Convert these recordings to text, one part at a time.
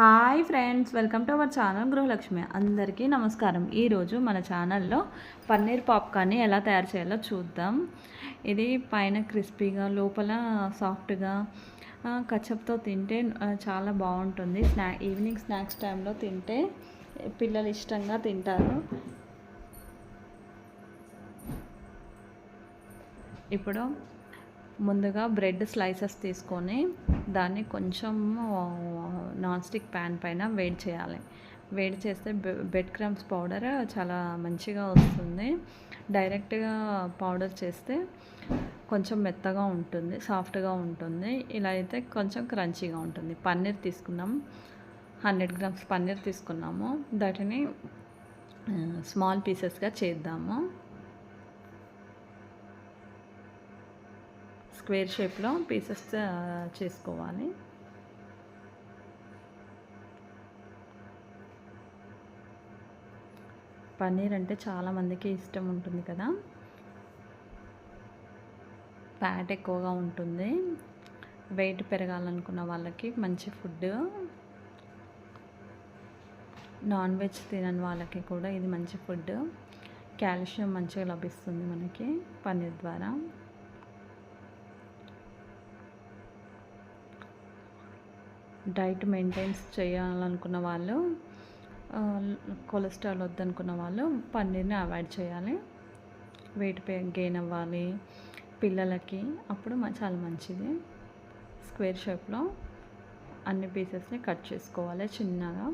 Hi friends welcome to our channel Gruhalakshmi. అందరికీ నమస్కారం. ఈరోజు మన ఛానల్లో పన్నీర్ పాప్కార్న్ని ఎలా తయారు చేయాలో చూద్దాం. ఇది పైన క్రిస్పీగా లోపల సాఫ్ట్గా కచ్చప్తో తింటే చాలా బాగుంటుంది. స్నా ఈవినింగ్ స్నాక్స్ టైంలో తింటే పిల్లలు ఇష్టంగా తింటారు. ఇప్పుడు ముందుగా బ్రెడ్ స్లైసెస్ తీసుకొని దాన్ని కొంచెం నాన్ స్టిక్ ప్యాన్ పైన వేడి చేయాలి. వేడి చేస్తే బెడ్ క్రమ్స్ పౌడర్ చాలా మంచిగా వస్తుంది. డైరెక్ట్గా పౌడర్ చేస్తే కొంచెం మెత్తగా ఉంటుంది సాఫ్ట్గా ఉంటుంది. ఇలా అయితే కొంచెం క్రంచీగా ఉంటుంది. పన్నీర్ తీసుకున్నాం. హండ్రెడ్ గ్రామ్స్ పన్నీర్ తీసుకున్నాము. దాటిని స్మాల్ పీసెస్గా చేద్దాము. స్క్వేర్ షేప్లో పీసెస్ చేసుకోవాలి. పన్నీర్ అంటే చాలామందికి ఇష్టం ఉంటుంది కదా. ఫ్యాట్ ఎక్కువగా ఉంటుంది. వెయిట్ పెరగాలనుకున్న వాళ్ళకి మంచి ఫుడ్. నాన్ వెజ్ తినని వాళ్ళకి కూడా ఇది మంచి ఫుడ్. కాల్షియం మంచిగా లభిస్తుంది మనకి పన్నీర్ ద్వారా. డైట్ మెయింటైన్స్ చేయాలనుకున్న వాళ్ళు కొలెస్ట్రాల్ వద్దనుకున్న వాళ్ళు పన్నీర్ని అవాయిడ్ చేయాలి. వెయిట్ పే గెయిన్ అవ్వాలి. పిల్లలకి అప్పుడు చాలా మంచిది. స్క్వేర్ షేప్లో అన్ని పీసెస్ని కట్ చేసుకోవాలి చిన్నగా.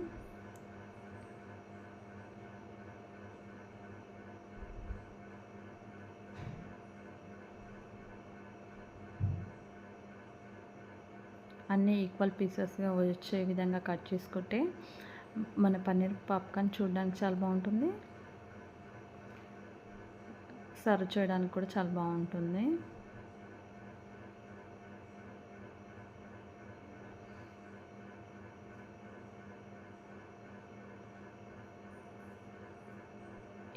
అన్నీ ఈక్వల్ పీసెస్గా వచ్చే విధంగా కట్ చేసుకుంటే మన పన్నీర్ పాప్కార్న్ చూడడానికి చాలా బాగుంటుంది. సర్వ్ చేయడానికి కూడా చాలా బాగుంటుంది.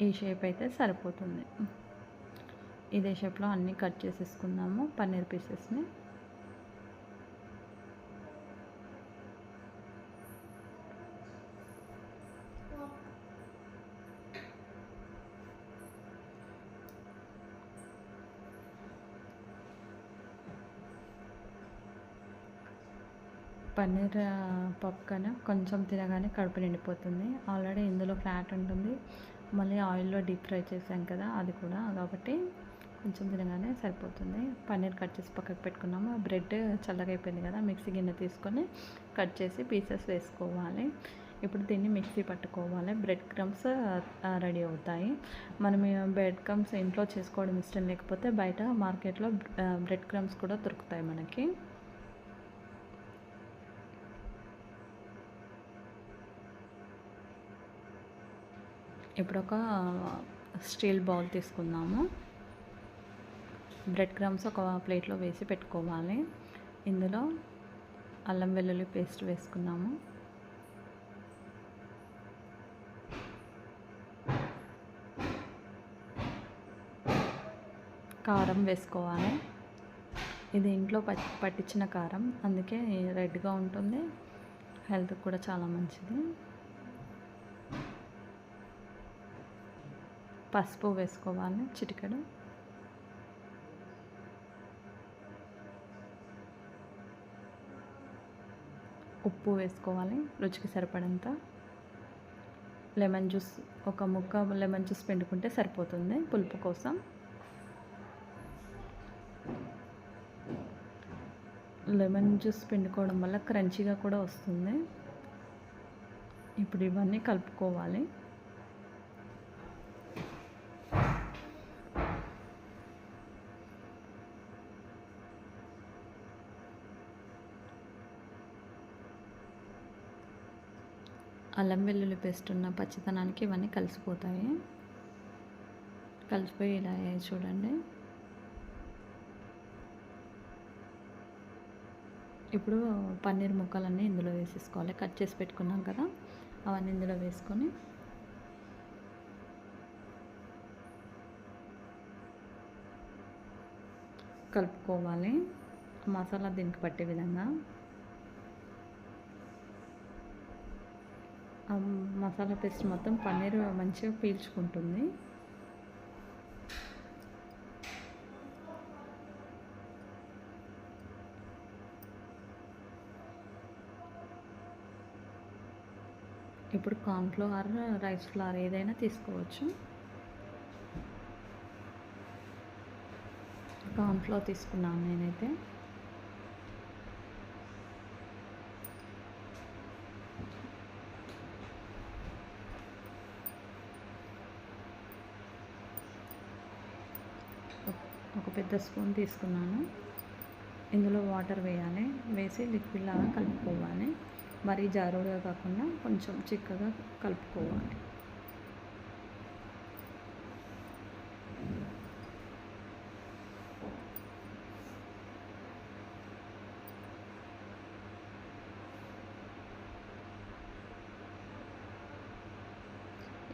ఈ షేప్ అయితే సరిపోతుంది. ఇదే షేప్లో అన్నీ కట్ చేసేసుకుందాము పన్నీర్ పీసెస్ని పన్నీర్ పక్కన కొంచెం తినగానే కడుపు నిండిపోతుంది. ఆల్రెడీ ఇందులో ఫ్యాట్ ఉంటుంది. మళ్ళీ ఆయిల్లో డీప్ ఫ్రై చేసాం కదా అది కూడా. కాబట్టి కొంచెం తినగానే సరిపోతుంది. పన్నీర్ కట్ చేసి పక్కకు పెట్టుకున్నాము. బ్రెడ్ చల్లగా అయిపోయింది కదా మిక్సీ గిన్నె తీసుకొని కట్ చేసి పీసెస్ వేసుకోవాలి. ఇప్పుడు దీన్ని మిక్సీ పట్టుకోవాలి. బ్రెడ్ క్రమ్స్ రెడీ అవుతాయి. మనం బ్రెడ్ క్రమ్స్ ఇంట్లో చేసుకోవడం ఇష్టం లేకపోతే బయట మార్కెట్లో బ్రెడ్ క్రమ్స్ కూడా దొరుకుతాయి మనకి. ఇప్పుడు ఒక స్టీల్ బౌల్ తీసుకుందాము. బ్రెడ్ క్రమ్స్ ఒక ప్లేట్లో వేసి పెట్టుకోవాలి. ఇందులో అల్లం వెల్లుల్లి పేస్ట్ వేసుకున్నాము కారం వేసుకోవాలి. ఇది ఇంట్లో పట్టించిన కారం అందుకే రెడ్గా ఉంటుంది. హెల్త్ కూడా చాలా మంచిది. పసుపు వేసుకోవాలి చిటికెడు. ఉప్పు వేసుకోవాలి రుచికి సరిపడంత. లెమన్ జ్యూస్ ఒక ముక్క లెమన్ జ్యూస్ పిండుకుంటే సరిపోతుంది పులుపు కోసం. లెమన్ జ్యూస్ పిండుకోవడం వల్ల క్రంచీగా కూడా వస్తుంది. ఇప్పుడు ఇవన్నీ కలుపుకోవాలి. అల్లం వెల్లుల్లి పేస్ట్ ఉన్న పచ్చితనానికి ఇవన్నీ కలిసిపోతాయి. కలిసిపోయి ఇలా అయ్యాయి చూడండి. ఇప్పుడు పన్నీర్ ముక్కలన్నీ ఇందులో వేసేసుకోవాలి. కట్ చేసి పెట్టుకున్నాం కదా అవన్నీ ఇందులో వేసుకొని. కలుపుకోవాలి. మసాలా దీనికి పట్టే విధంగా. మసాలా పేస్ట్ మొత్తం పన్నీర్ మంచిగా పీల్చుకుంటుంది. ఇప్పుడు కార్న్ఫ్లవర్ రైస్ ఫ్లవర్ ఏదైనా తీసుకోవచ్చు. కార్న్ఫ్లవర్ తీసుకున్నాను నేనైతే. ఒక పెద్ద స్పూన్ తీసుకున్నాను. ఇందులో వాటర్ వేయాలి. వేసి లిక్విడ్ లాగా కలుపుకోవాలి. మరీ జారుడుగా కాకుండా కొంచెం చిక్కగా కలుపుకోవాలి.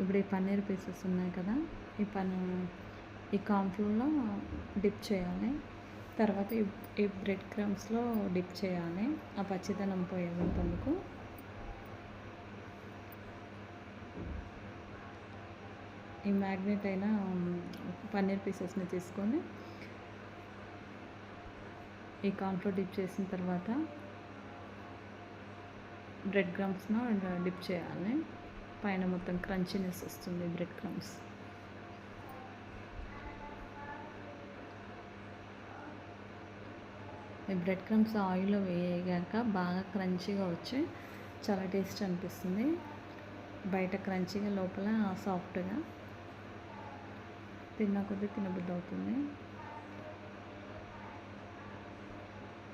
ఇప్పుడు ఈ పన్నీర్ పీసెస్ ఉన్నాయి కదా. ఈ పన్నీర్ ఈ కాన్ఫ్లోర్లో డిప్ చేయాలి. తర్వాత ఈ ఈ బ్రెడ్ క్రమ్స్లో డిప్ చేయాలి. ఆ పచ్చిదనం పోయేందుకు ఈ మ్యాగ్నెట్ అయిన పన్నీర్ పీసెస్ని తీసుకొని ఈ కార్న్ఫ్లోర్ డిప్ చేసిన తర్వాత బ్రెడ్ క్రమ్స్ను డిప్ చేయాలి. పైన మొత్తం క్రంచీనెస్ వస్తుంది బ్రెడ్ క్రమ్స్. ఈ బ్రెడ్ క్రమ్స్ ఆయిల్లో వేయగాక బాగా క్రంచీగా వచ్చి చాలా టేస్ట్ అనిపిస్తుంది. బయట క్రంచీగా లోపల సాఫ్ట్గా తిన్న కొద్దీ తినబుద్ధి అవుతుంది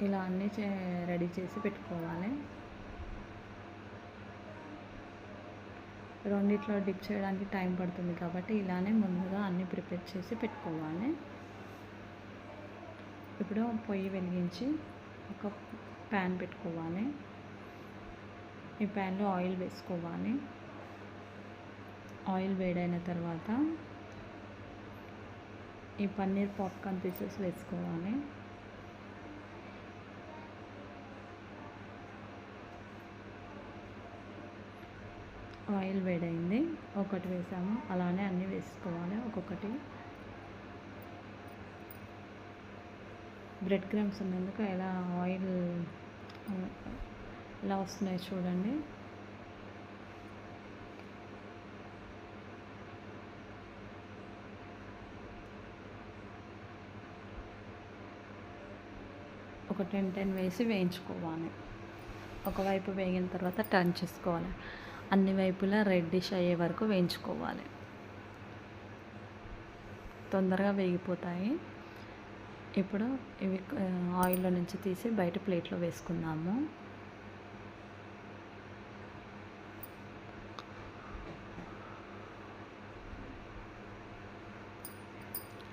ఇలా అన్నీ చే రెడీ చేసి పెట్టుకోవాలి. రెండిట్లో డిప్ చేయడానికి టైం పడుతుంది కాబట్టి ఇలానే ముందుగా అన్నీ ప్రిపేర్ చేసి పెట్టుకోవాలి. ఇప్పుడు పొయ్యి వెలిగించి ఒక ప్యాన్ పెట్టుకోవాలి. ఈ ప్యాన్లో ఆయిల్ వేసుకోవాలి. ఆయిల్ వేడైన తర్వాత ఈ పన్నీర్ పాప్కార్న్ పీసెస్ వేసుకోవాలి. ఆయిల్ వేడైంది. ఒకటి వేసాము. అలానే అన్నీ వేసుకోవాలి. ఒక్కొక్కటి బ్రెడ్ క్రమ్స్ ఉన్నందుకు ఎలా ఆయిల్ ఎలా వస్తున్నాయి చూడండి. ఒక టెన్ టెన్ వేసి వేయించుకోవాలి. ఒకవైపు వేగిన తర్వాత టర్న్ చేసుకోవాలి. అన్ని వైపులా రెడ్డిష్ అయ్యే వరకు వేయించుకోవాలి. తొందరగా వేగిపోతాయి. ఇప్పుడు ఇవి ఆయిల్లో నుంచి తీసి బయట ప్లేట్లో వేసుకుందాము.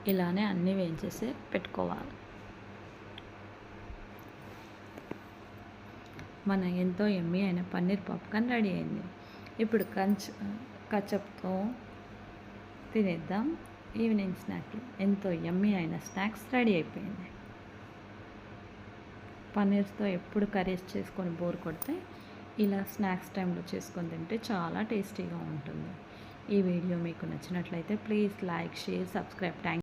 ఇలానే అన్నీ వేయించేసి పెట్టుకోవాలి. మన ఎంతో ఎమ్మి అయిన పన్నీర్ పాప్కార్న్ రెడీ అయింది. ఇప్పుడు కంచ్ కచప్తో తినేద్దాం. ఈవినింగ్ స్నాక్లో ఎంతో యమ్మీ అయిన స్నాక్స్ రెడీ అయిపోయింది. పన్నీర్స్తో ఎప్పుడు కర్రీస్ చేసుకొని బోర్ కొడితే ఇలా స్నాక్స్ టైంలో చేసుకొని తింటే చాలా టేస్టీగా ఉంటుంది. ఈ వీడియో మీకు నచ్చినట్లయితే please like share subscribe. Thank